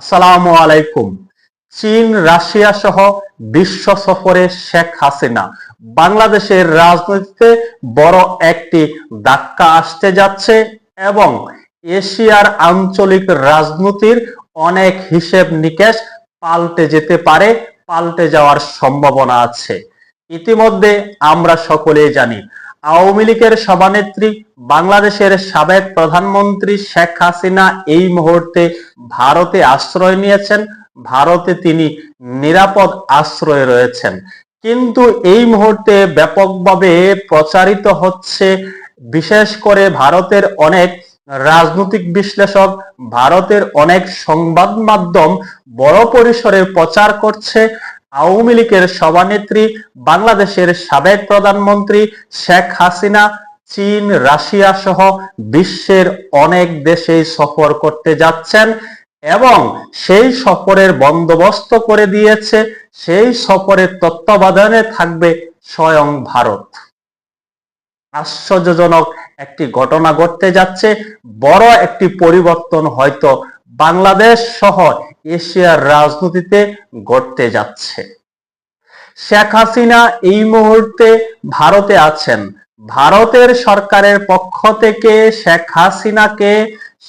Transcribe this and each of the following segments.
আসসালামু আলাইকুম। চীন, রাশিয়া সহ বিশ্ব সফরে শেখ হাসিনা। বাংলাদেশের রাজনীতিতে বড় একটি ধাক্কা আসতে যাচ্ছে এবং এশিয়ার আঞ্চলিক রাজনীতির অনেক হিসেব নিকেশ পাল্টে যেতে পারে, পাল্টে যাওয়ার সম্ভাবনা আছে। ইতিমধ্যে আমরা সকলেই জানি আওয়ামী লীগের সভানেত্রী, বাংলাদেশের সাবেক প্রধানমন্ত্রী শেখ হাসিনা এই মুহূর্তে ভারতে আশ্রয় নিয়েছেন। ভারতে তিনি নিরাপদ আশ্রয়ে রয়েছেন। কিন্তু এই মুহূর্তে ব্যাপকভাবে প্রচারিত হচ্ছে, বিশেষ করে ভারতের অনেক রাজনৈতিক বিশ্লেষক, ভারতের অনেক সংবাদ মাধ্যম বড় পরিসরে প্রচার করছে। আওয়ামী লীগের সভানেত্রী, বাংলাদেশের সাবেক প্রধানমন্ত্রী শেখ হাসিনা, চীন, রাশিয়া সহ বিশ্বের অনেক দেশে সফর করতে যাচ্ছেন এবং সেই সফরের বন্দোবস্ত করে দিয়েছে। সেই সফরের তত্ত্বাবধানে থাকবে স্বয়ং ভারত। আশ্চর্যজনক একটি ঘটনা ঘটতে যাচ্ছে। বড় একটি পরিবর্তন হয়তো বাংলাদেশ সহ এশিয়ার রাজনীতিতে ঘটতে যাচ্ছে। শেখ হাসিনা এই মুহূর্তে ভারতে আছেন। ভারতের সরকারের পক্ষ থেকে শেখ হাসিনাকে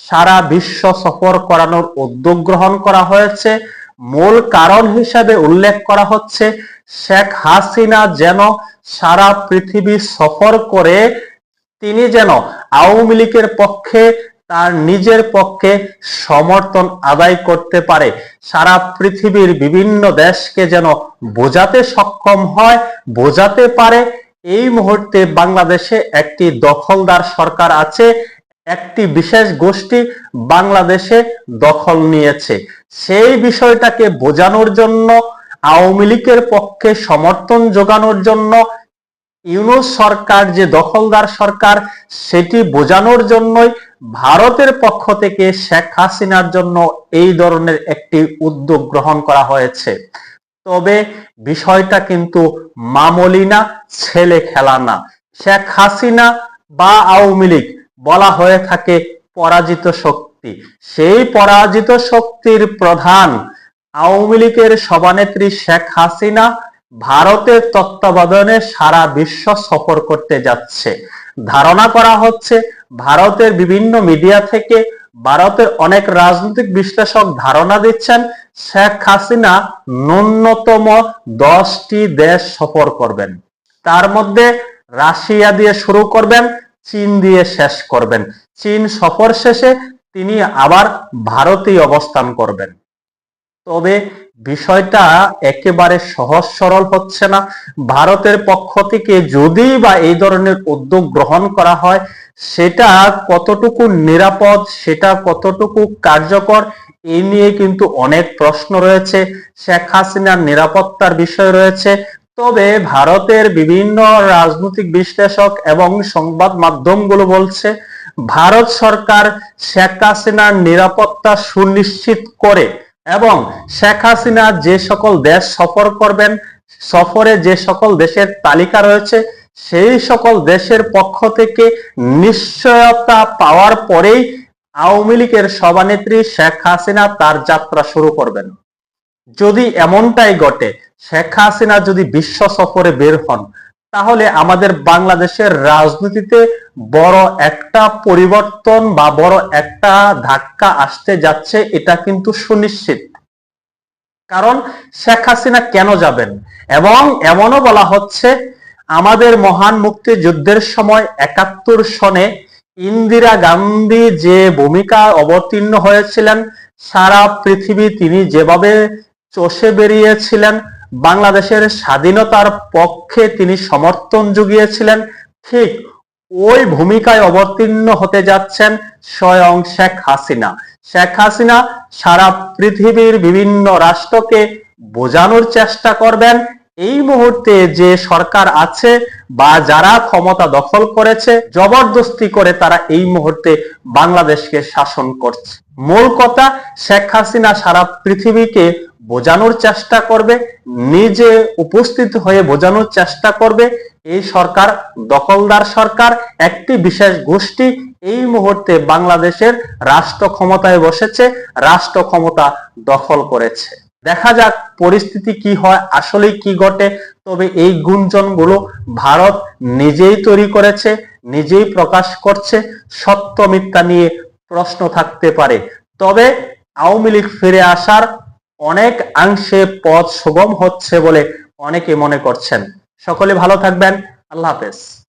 সারা বিশ্ব সফর করানোর উদ্যোগ গ্রহণ করা হয়েছে। মূল কারণ হিসাবে উল্লেখ করা হচ্ছে, শেখ হাসিনা যেন সারা পৃথিবী সফর করে, তিনি যেন আওয়ামী লীগের পক্ষে তার নিজের পক্ষে সমর্থন আদায় করতে পারে। সারা পৃথিবীর বিভিন্ন দেশকে যেন বোঝাতে সক্ষম হয়, বোঝাতে পারে। এই মুহূর্তে বাংলাদেশে একটি দখলদার সরকার আছে, একটি বিশেষ গোষ্ঠী বাংলাদেশে দখল নিয়েছে। সেই বিষয়টাকে বোঝানোর জন্য, আওয়ামী লীগের পক্ষে সমর্থন যোগানোর জন্য ইউনুস সরকার যে দখলদার সরকার, সেটি বোঝানোর জন্যই ভারতের পক্ষ থেকে শেখ হাসিনার জন্য এই ধরনের একটি উদ্যোগ গ্রহণ করা হয়েছে। তবে বিষয়টা কিন্তু মামলি না, ছেলে খেলা না। শেখ হাসিনা বা আওয়ামী লীগ বলা হয়ে থাকে পরাজিত শক্তি। সেই পরাজিত শক্তির প্রধান আওয়ামী লীগের সভানেত্রী শেখ হাসিনা ভারতের তত্ত্বাবধানে সারা বিশ্ব সফর করতে যাচ্ছে। ধারণা করা হচ্ছে, ভারতের বিভিন্ন মিডিয়া থেকে ভারতের অনেক রাজনৈতিক বিশ্লেষক ধারণা দিচ্ছেন, শেখ হাসিনা ন্যূনতম দশটি দেশ সফর করবেন। তার মধ্যে রাশিয়া দিয়ে শুরু করবেন, চীন দিয়ে শেষ করবেন। চীন সফর শেষে তিনি আবার ভারতেই অবস্থান করবেন। তবে বিষয়টা একেবারে সহজ সরল হচ্ছে না। ভারতের পক্ষ থেকে যদি বা এই ধরনের উদ্যোগ গ্রহণ করা হয়, সেটা কতটুকু নিরাপদ, সেটা কতটুকু কার্যকর এই নিয়ে কিন্তু অনেক প্রশ্ন রয়েছে। শেখ হাসিনার নিরাপত্তার বিষয় রয়েছে। তবে ভারতের বিভিন্ন রাজনৈতিক বিশ্লেষক এবং সংবাদ মাধ্যমগুলো বলছে, ভারত সরকার শেখ হাসিনার নিরাপত্তা সুনিশ্চিত করে এবং শেখ হাসিনা যে সকল দেশ সফর করবেন, সফরে যে সকল দেশের তালিকা রয়েছে, সেই সকল দেশের পক্ষ থেকে নিশ্চয়তা পাওয়ার পরেই আওয়ামী লীগের সভানেত্রী শেখ হাসিনা তার যাত্রা শুরু করবেন। যদি এমনটাই ঘটে, শেখ হাসিনা যদি বিশ্ব সফরে বের হন তাহলে আমাদের বাংলাদেশের রাজনীতিতে বড় একটা পরিবর্তন বা বড় একটা ধাক্কা আসতে যাচ্ছে, এটা কিন্তু সুনিশ্চিত। কারণ শেখ হাসিনা কেন যাবেন? এবং এমনও বলা হচ্ছে, আমাদের মহান মুক্তিযুদ্ধের সময় একাত্তর সনে ইন্দিরা গান্ধী যে ভূমিকা অবতীর্ণ হয়েছিলেন, সারা পৃথিবী তিনি যেভাবে চষে বেরিয়েছিলেন বাংলাদেশের স্বাধীনতার পক্ষে তিনি সমর্থন জুগিয়েছিলেন ঠিক ওই ভূমিকায় অবতীর্ণ হতে যাচ্ছেন স্বয়ং শেখ হাসিনা। শেখ হাসিনা সারা পৃথিবীর বিভিন্ন রাষ্ট্রকে বোঝানোর চেষ্টা করবেন। এই মুহূর্তে যে সরকার আছে বা যারা ক্ষমতা দখল করেছে, জবরদস্তি করে তারা এই মুহূর্তে বাংলাদেশকে শাসন করছে। মূল কথা, শেখ হাসিনা সারা পৃথিবীকে বোঝানোর চেষ্টা করবে, নিজে উপস্থিত হয়ে বোঝানোর চেষ্টা করবে। এই সরকার দখলদার সরকার, একটি বিশেষ গোষ্ঠী এই মুহূর্তে বাংলাদেশের রাষ্ট্র ক্ষমতায় বসেছে, রাষ্ট্র ক্ষমতা দখল করেছে। দেখা যাক পরিস্থিতি কি হয়, আসলে কি ঘটে, তবে এই গুঞ্জনগুলো ভারত নিজেই তৈরি করেছে, নিজেই প্রকাশ করছে, সত্য মিথ্যা নিয়ে প্রশ্ন থাকতে পারে। তবে আওয়ামী লীগ ফিরে আসার অনেক অংশে পথ সুগম হচ্ছে বলে অনেকে মনে করছেন। সকলে ভালো থাকবেন। আল্লাহ হাফেজ।